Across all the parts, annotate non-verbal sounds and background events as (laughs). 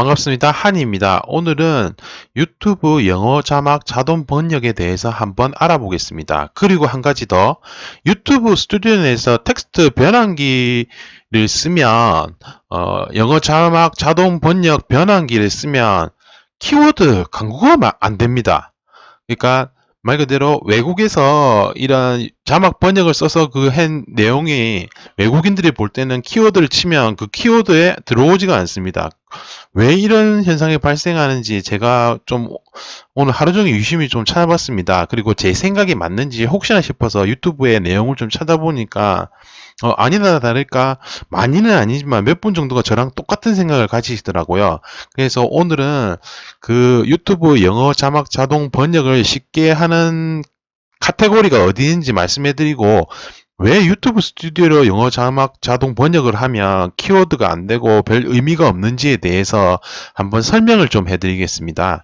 반갑습니다. 한이입니다. 오늘은 유튜브 영어 자막 자동 번역에 대해서 한번 알아보겠습니다. 그리고 한 가지 더 유튜브 스튜디오 내에서 텍스트 변환기를 쓰면 어, 영어 자막 자동 번역 변환기를 쓰면 키워드 광고가 안 됩니다. 그러니까 말 그대로 외국에서 이런 자막 번역을 써서 그 한 내용이 외국인들이 볼 때는 키워드를 치면 그 키워드에 들어오지가 않습니다. 왜 이런 현상이 발생하는지 제가 좀 오늘 하루 종일 유심히 좀 찾아봤습니다. 그리고 제 생각이 맞는지 혹시나 싶어서 유튜브의 내용을 좀 찾아보니까 어, 아니나 다를까 많이는 아니지만 몇 분 정도가 저랑 똑같은 생각을 가지시더라고요. 그래서 오늘은 그 유튜브 영어 자막 자동 번역을 쉽게 하는 카테고리가 어디인지 말씀해드리고 왜 유튜브 스튜디오로 영어 자막 자동 번역을 하면 키워드가 안 되고 별 의미가 없는지에 대해서 한번 설명을 좀 해드리겠습니다.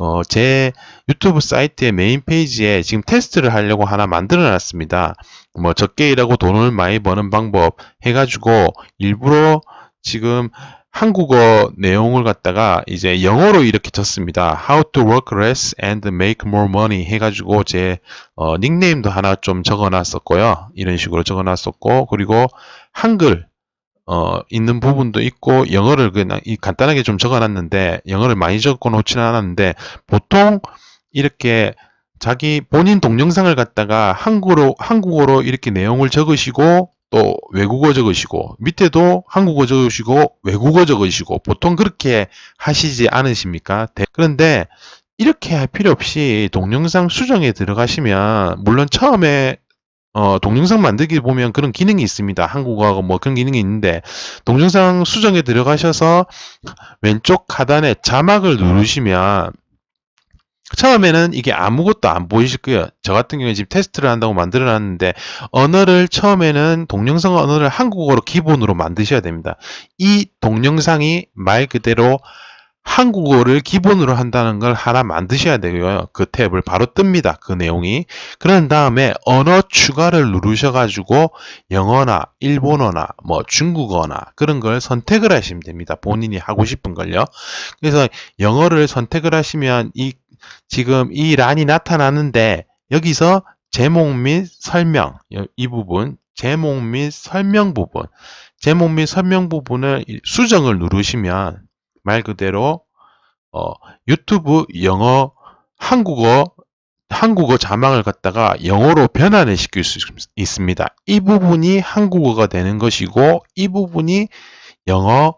어, 제 유튜브 사이트의 메인 페이지에 지금 테스트를 하려고 하나 만들어 놨습니다. 뭐 적게 일하고 돈을 많이 버는 방법 해가지고 일부러 지금 한국어 내용을 갖다가 이제 영어로 이렇게 쳤습니다. How to work less and make more money 해가지고 제 어, 닉네임도 하나 좀 적어놨었고요. 이런 식으로 적어놨었고 그리고 한글 어, 있는 부분도 있고 영어를 그냥 간단하게 좀 적어놨는데 영어를 많이 적어놓지는 않았는데 보통 이렇게 자기 본인 동영상을 갖다가 한국어로 한국어로 이렇게 내용을 적으시고 또 외국어 적으시고 밑에도 한국어 적으시고 외국어 적으시고 보통 그렇게 하시지 않으십니까? 그런데 이렇게 할 필요 없이 동영상 수정에 들어가시면 물론 처음에 어, 동영상 만들기 보면 그런 기능이 있습니다. 한국어하고 뭐 그런 기능이 있는데 동영상 수정에 들어가셔서 왼쪽 하단에 자막을 누르시면 처음에는 이게 아무것도 안 보이실 거예요. 저 같은 경우에 지금 테스트를 한다고 만들어 놨는데 언어를 처음에는 동영상 언어를 한국어로 기본으로 만드셔야 됩니다. 이 동영상이 말 그대로 한국어를 기본으로 한다는 걸 하나 만드셔야 되고요. 그 탭을 바로 뜹니다. 그 내용이. 그런 다음에 언어 추가를 누르셔가지고 영어나 일본어나 뭐 중국어나 그런 걸 선택을 하시면 됩니다. 본인이 하고 싶은 걸요. 그래서 영어를 선택을 하시면 이 지금 이 란이 나타나는데 여기서 제목 및 설명 이 부분 제목 및 설명 부분 제목 및 설명 부분을 수정을 누르시면 말 그대로 어, 유튜브 영어 한국어 한국어 자막을 갖다가 영어로 변환을 시킬 수 있습니다. 이 부분이 한국어가 되는 것이고 이 부분이 영어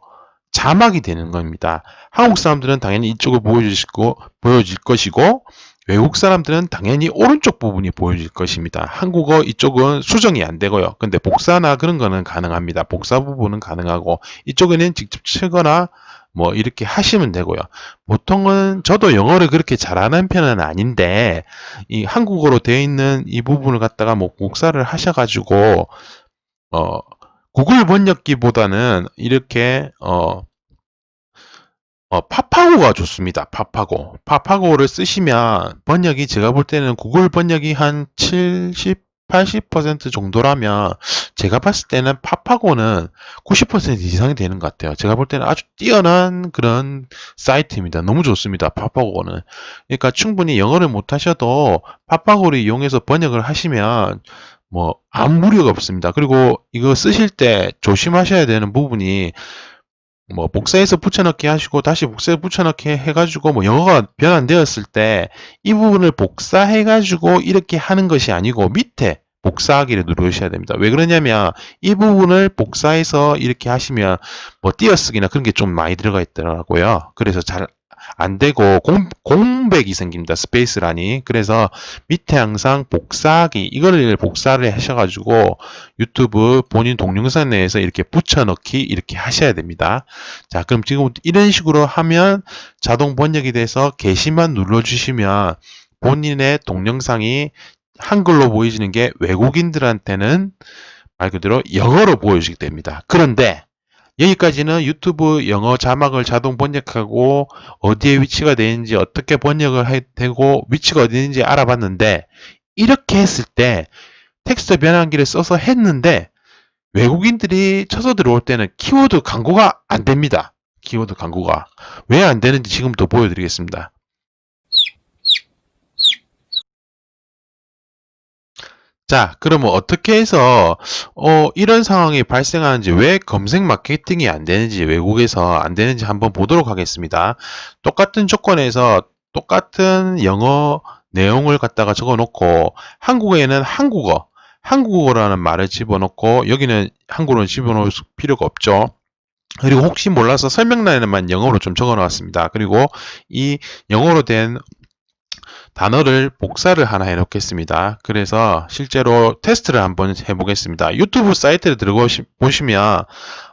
자막이 되는 겁니다. 한국 사람들은 당연히 이쪽을 보여주시고, 보여질 것이고, 외국 사람들은 당연히 오른쪽 부분이 보여질 것입니다. 한국어 이쪽은 수정이 안 되고요. 근데 복사나 그런 거는 가능합니다. 복사 부분은 가능하고, 이쪽에는 직접 치거나 뭐 이렇게 하시면 되고요. 보통은 저도 영어를 그렇게 잘하는 편은 아닌데, 이 한국어로 되어 있는 이 부분을 갖다가 뭐 복사를 하셔가지고, 어, 구글 번역기보다는 이렇게 어, 어, 파파고가 좋습니다. 파파고. 파파고를 쓰시면 번역이 제가 볼 때는 구글 번역이 한 70, 80% 정도라면 제가 봤을 때는 파파고는 90% 이상이 되는 것 같아요. 제가 볼 때는 아주 뛰어난 그런 사이트입니다. 너무 좋습니다. 파파고는. 그러니까 충분히 영어를 못 하셔도 파파고를 이용해서 번역을 하시면 뭐 아무 무리가 없습니다. 그리고 이거 쓰실 때 조심하셔야 되는 부분이 뭐 복사해서 붙여넣기 하시고 다시 복사해 붙여넣기 해가지고 뭐 영어가 변환되었을 때 이 부분을 복사해가지고 이렇게 하는 것이 아니고 밑에 복사하기를 누르셔야 됩니다. 왜 그러냐면 이 부분을 복사해서 이렇게 하시면 뭐 띄어쓰기나 그런 게 좀 많이 들어가 있더라고요. 그래서 잘 안 되고 공, 공백이 생깁니다. 스페이스란이. 그래서 밑에 항상 복사하기 이거를 복사를 하셔가지고 유튜브 본인 동영상 내에서 이렇게 붙여넣기 이렇게 하셔야 됩니다. 자 그럼 지금 이런 식으로 하면 자동 번역이 돼서 게시만 눌러주시면 본인의 동영상이 한글로 보이시는 게 외국인들한테는 말 그대로 영어로 보여지게 됩니다. 그런데 여기까지는 유튜브 영어 자막을 자동 번역하고 어디에 위치가 되는지 어떻게 번역을 해 되고 위치가 어디 있는지 알아봤는데 이렇게 했을 때 텍스트 변환기를 써서 했는데 외국인들이 쳐서 들어올 때는 키워드 광고가 안 됩니다. 키워드 강구가 왜 안 되는지 지금부터 보여드리겠습니다. 자, 그러면 어떻게 해서 어, 이런 상황이 발생하는지 왜 검색 마케팅이 안 되는지 외국에서 안 되는지 한번 보도록 하겠습니다. 똑같은 조건에서 똑같은 영어 내용을 갖다가 적어 놓고 한국에는 한국어, 한국어라는 말을 집어넣고 여기는 한국어는 집어넣을 필요가 없죠. 그리고 혹시 몰라서 설명란에만 영어로 좀 적어 놨습니다. 그리고 이 영어로 된 단어를 복사를 하나 해놓겠습니다. 그래서 실제로 테스트를 한번 해보겠습니다. 유튜브 사이트를 들어보시면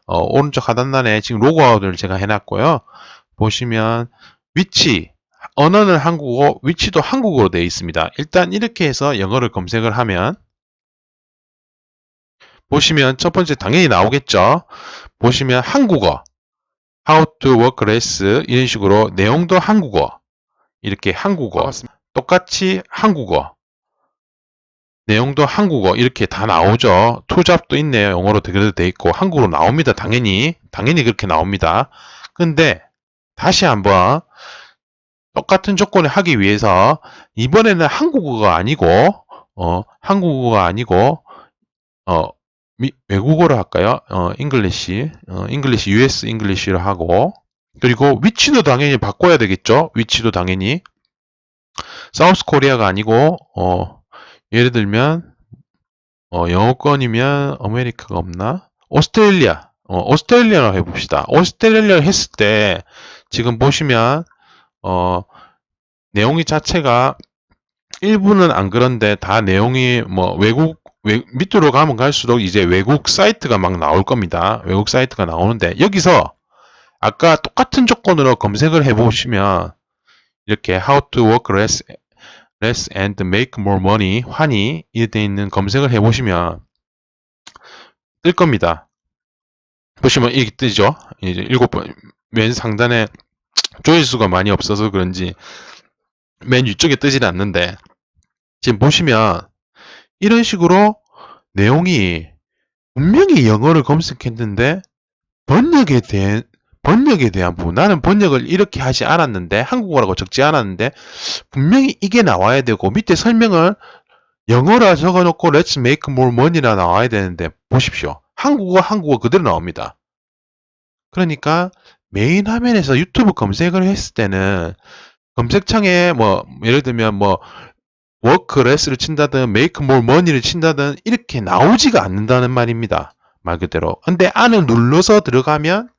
어, 오른쪽 하단란에 지금 로그아웃을 제가 해놨고요. 보시면 위치, 언어는 한국어, 위치도 한국어로 되어 있습니다. 일단 이렇게 해서 영어를 검색을 하면 보시면 첫 번째 당연히 나오겠죠. 보시면 한국어, how to work less 이런 식으로 내용도 한국어, 이렇게 한국어, 똑같이 한국어, 내용도 한국어 이렇게 다 나오죠. 투잡도 있네요. 영어로 그래도 돼 있고 한국어로 나옵니다. 당연히 당연히 그렇게 나옵니다. 근데 다시 한번 똑같은 조건을 하기 위해서 이번에는 한국어가 아니고 어 한국어가 아니고 어 미- 외국어로 할까요? 어 잉글리시 어 잉글리시 US 잉글리시로 하고 그리고 위치도 당연히 바꿔야 되겠죠. 위치도 당연히 사우스 코리아가 아니고 어 예를 들면 어 영어권이면 아메리카가 없나? 오스트레일리아. 어 오스트레일리아로 해 봅시다. 오스트레일리아 했을 때 지금 보시면 어 내용이 자체가 일부는 안 그런데 다 내용이 뭐 외국 외- 밑으로 가면 갈수록 이제 외국 사이트가 막 나올 겁니다. 외국 사이트가 나오는데 여기서 아까 똑같은 조건으로 검색을 해보시면 이렇게 how to work less, less and make more money 환이 이렇게 있는 검색을 해보시면 뜰 겁니다. 보시면 이게 뜨죠. 이제 일곱 번 맨 상단에 조회수가 많이 없어서 그런지 맨 위쪽에 뜨지는 않는데 지금 보시면 이런 식으로 내용이 분명히 영어를 검색했는데 번역에 대한 번역에 대한 부분 나는 번역을 이렇게 하지 않았는데 한국어라고 적지 않았는데 분명히 이게 나와야 되고 밑에 설명을 영어라 적어놓고 Let's make more money라 나와야 되는데 보십시오 한국어 한국어 그대로 나옵니다 그러니까 메인 화면에서 유튜브 검색을 했을 때는 검색창에 뭐 예를 들면 뭐 워크 레스를 친다든 메이크 more money를 친다든 이렇게 나오지가 않는다는 말입니다. 말 그대로. 근데 안을 눌러서 들어가면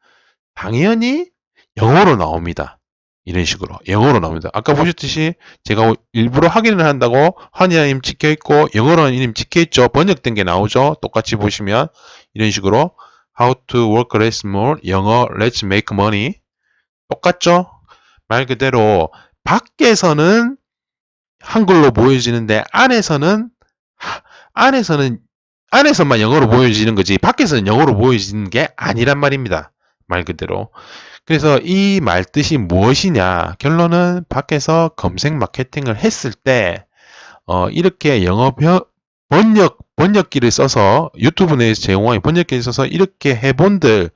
당연히 영어로 나옵니다. 이런 식으로 영어로 나옵니다. 아까 보셨듯이 제가 일부러 확인을 한다고 한의님 찍혀 있고 영어로는 이름 찍혀 있죠. 번역된 게 나오죠. 똑같이 보시면 이런 식으로 how to work less more 영어 let's make money 똑같죠? 말 그대로 밖에서는 한글로 보여지는데 안에서는 하- 안에서는 안에서만 영어로 보여지는 거지 밖에서는 영어로 보여지는 게 아니란 말입니다. 말 그대로. 그래서 이 말 뜻이 무엇이냐? 결론은 밖에서 검색 마케팅을 했을 때 어, 이렇게 영어 벼- 번역 번역기를 써서 유튜브 내에서 제공하는 번역기를 써서 이렇게 해본들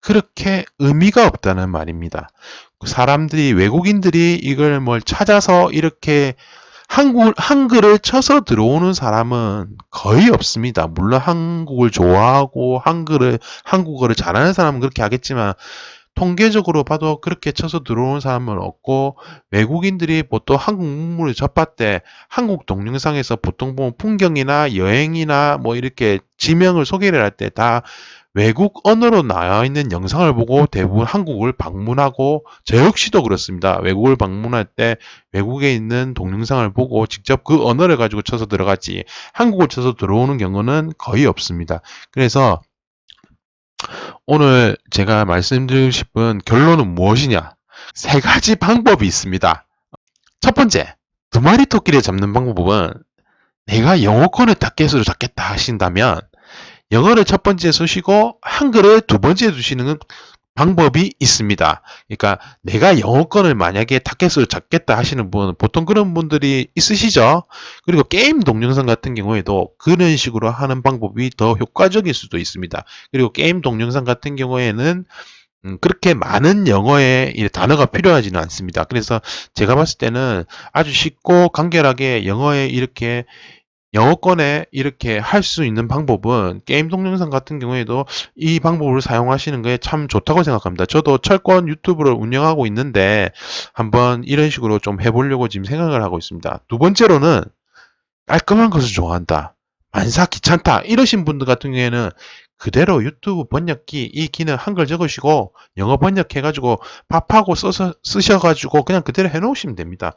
그렇게 의미가 없다는 말입니다. 사람들이 외국인들이 이걸 뭘 찾아서 이렇게 한국 한글을 쳐서 들어오는 사람은 거의 없습니다. 물론 한국을 좋아하고 한글을 한국어를 잘하는 사람은 그렇게 하겠지만 통계적으로 봐도 그렇게 쳐서 들어오는 사람은 없고 외국인들이 보통 한국 문물을 접할 때 한국 동영상에서 보통 보면 풍경이나 여행이나 뭐 이렇게 지명을 소개를 할 때 다 외국 언어로 나와 있는 영상을 보고 대부분 한국을 방문하고 저 역시도 그렇습니다. 외국을 방문할 때 외국에 있는 동영상을 보고 직접 그 언어를 가지고 쳐서 들어가지 한국을 쳐서 들어오는 경우는 거의 없습니다. 그래서 오늘 제가 말씀드리고 싶은 결론은 무엇이냐? 세 가지 방법이 있습니다. 첫 번째, 두 마리 토끼를 잡는 방법은 내가 영어권을 타켓으로 잡겠다 하신다면 영어를 첫 번째 쓰시고 한글을 두 번째 두시는 방법이 있습니다. 그러니까 내가 영어권을 만약에 타켓으로 잡겠다 하시는 분 보통 그런 분들이 있으시죠. 그리고 게임 동영상 같은 경우에도 그런 식으로 하는 방법이 더 효과적일 수도 있습니다. 그리고 게임 동영상 같은 경우에는 음, 그렇게 많은 영어의 이 단어가 필요하지는 않습니다. 그래서 제가 봤을 때는 아주 쉽고 간결하게 영어에 이렇게 영어권에 이렇게 할 수 있는 방법은 게임 동영상 같은 경우에도 이 방법을 사용하시는 게 참 좋다고 생각합니다. 저도 철권 유튜브를 운영하고 있는데 한번 이런 식으로 좀 해보려고 지금 생각을 하고 있습니다. 두 번째로는 깔끔한 것을 좋아한다. 만사 귀찮다. 이러신 분들 같은 경우에는 그대로 유튜브 번역기 이 기능 한글 적으시고 영어 번역해가지고 밥하고 써서 쓰셔가지고 그냥 그대로 해놓으시면 됩니다.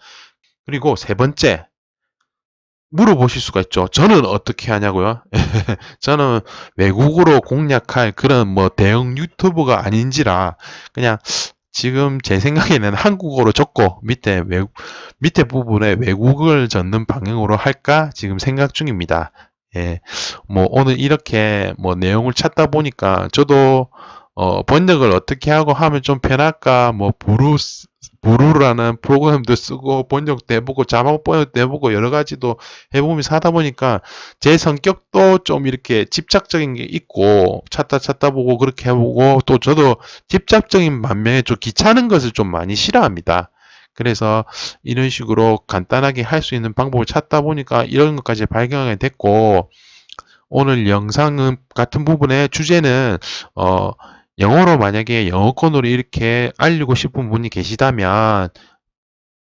그리고 세 번째 물어보실 수가 있죠. 저는 어떻게 하냐고요? (laughs) 저는 외국어로 공략할 그런 뭐 대형 유튜버가 아닌지라 그냥 지금 제 생각에는 한국어로 적고 밑에 외 밑에 부분에 외국을 적는 방향으로 할까 지금 생각 중입니다. 예. 뭐 오늘 이렇게 뭐 내용을 찾다 보니까 저도 어 번역을 어떻게 하고 하면 좀 편할까 뭐 부루 부루라는 프로그램도 쓰고 번역도 해보고 자막 번역도 해보고 여러 가지도 해보면서 하다 보니까 제 성격도 좀 이렇게 집착적인 게 있고 찾다 찾다 보고 그렇게 해보고 또 저도 집착적인 반면에 좀 귀찮은 것을 좀 많이 싫어합니다. 그래서 이런 식으로 간단하게 할 수 있는 방법을 찾다 보니까 이런 것까지 발견하게 됐고 오늘 영상 같은 부분의 주제는 어 영어로 만약에 영어권으로 이렇게 알리고 싶은 분이 계시다면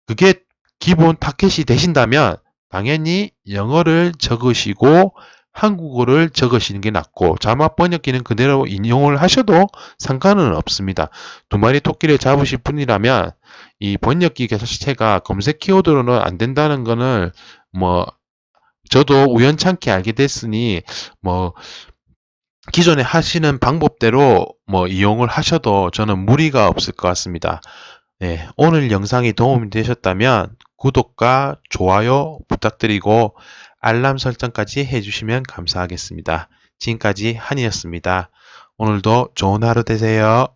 그게 기본 타켓이 되신다면 당연히 영어를 적으시고 한국어를 적으시는 게 낫고 자막 번역기는 그대로 인용을 하셔도 상관은 없습니다. 두 마리 토끼를 잡으실 분이라면 이 번역기 자체가 검색 키워드로는 안 된다는 거는 뭐 저도 우연찮게 알게 됐으니 뭐 기존에 하시는 방법대로 뭐 이용을 하셔도 저는 무리가 없을 것 같습니다. 네, 오늘 영상이 도움이 되셨다면 구독과 좋아요 부탁드리고 알람 설정까지 해주시면 감사하겠습니다. 지금까지 한이었습니다. 오늘도 좋은 하루 되세요.